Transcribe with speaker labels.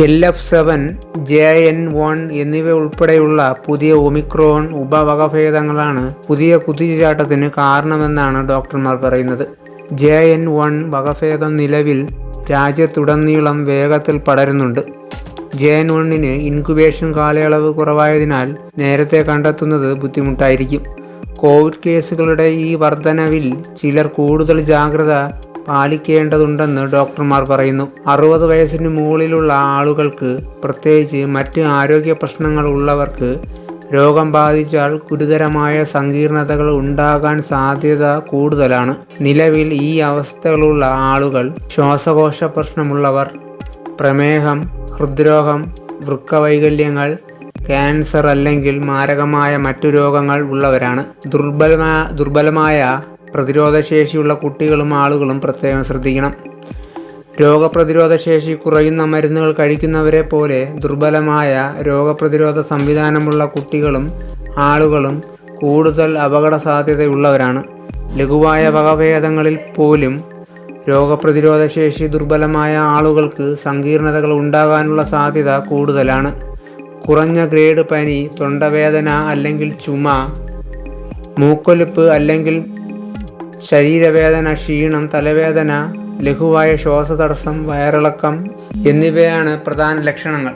Speaker 1: L F seven J N one എന്നിവ ഉൾപ്പെടെയുള്ള പുതിയ ഒമിക്രോൺ ഉപവകഭേദങ്ങളാണ് പുതിയ കുതിച്ചുചാട്ടത്തിന് കാരണമെന്നാണ് ഡോക്ടർമാർ പറയുന്നത്. ജെ എൻ വൺ വകഭേദം നിലവിൽ രാജ്യത്തുടനീളം വേഗത്തിൽ പടരുന്നുണ്ട്. ജെ എൻ വണ്ണിന് ഇൻക്യുബേഷൻ കാലയളവ് കുറവായതിനാൽ നേരത്തെ കണ്ടെത്തുന്നത് ബുദ്ധിമുട്ടായിരിക്കും. കോവിഡ് കേസുകളുടെ ഈ വർധനവിൽ ചിലർ കൂടുതൽ ജാഗ്രത പാലിക്കേണ്ടതുണ്ടെന്ന് ഡോക്ടർമാർ പറയുന്നു. അറുപത് വയസ്സിന് മുകളിലുള്ള ആളുകൾക്ക് പ്രത്യേകിച്ച് മറ്റ് ആരോഗ്യ പ്രശ്നങ്ങൾ ഉള്ളവർക്ക് രോഗം ബാധിച്ചാൽ ഗുരുതരമായ സങ്കീർണതകൾ ഉണ്ടാകാൻ സാധ്യത കൂടുതലാണ്. നിലവിൽ ഈ അവസ്ഥകളുള്ള ആളുകൾ ശ്വാസകോശ പ്രശ്നമുള്ളവർ പ്രമേഹം ഹൃദ്രോഗം വൃക്കവൈകല്യങ്ങൾ ക്യാൻസർ അല്ലെങ്കിൽ മാരകമായ മറ്റു രോഗങ്ങൾ ഉള്ളവരാണ്. ദുർബലമായ ദുർബലമായ പ്രതിരോധശേഷിയുള്ള കുട്ടികളും ആളുകളും പ്രത്യേകം ശ്രദ്ധിക്കണം. രോഗപ്രതിരോധ ശേഷി കുറയുന്ന മരുന്നുകൾ കഴിക്കുന്നവരെ പോലെ ദുർബലമായ രോഗപ്രതിരോധ സംവിധാനമുള്ള കുട്ടികളും ആളുകളും കൂടുതൽ അപകട സാധ്യതയുള്ളവരാണ് ലഘുവായ വകഭേദങ്ങളിൽ പോലും രോഗപ്രതിരോധ ശേഷി ദുർബലമായ ആളുകൾക്ക് സങ്കീർണതകൾ ഉണ്ടാകാനുള്ള സാധ്യത കൂടുതലാണ്. കുറഞ്ഞ ഗ്രേഡ് പനി തൊണ്ടവേദന അല്ലെങ്കിൽ ചുമ മൂക്കൊലിപ്പ് അല്ലെങ്കിൽ ശരീരവേദന ക്ഷീണം തലവേദന ലഘുവായ ശ്വാസതടസ്സം വയറിളക്കം എന്നിവയാണ് പ്രധാന ലക്ഷണങ്ങൾ.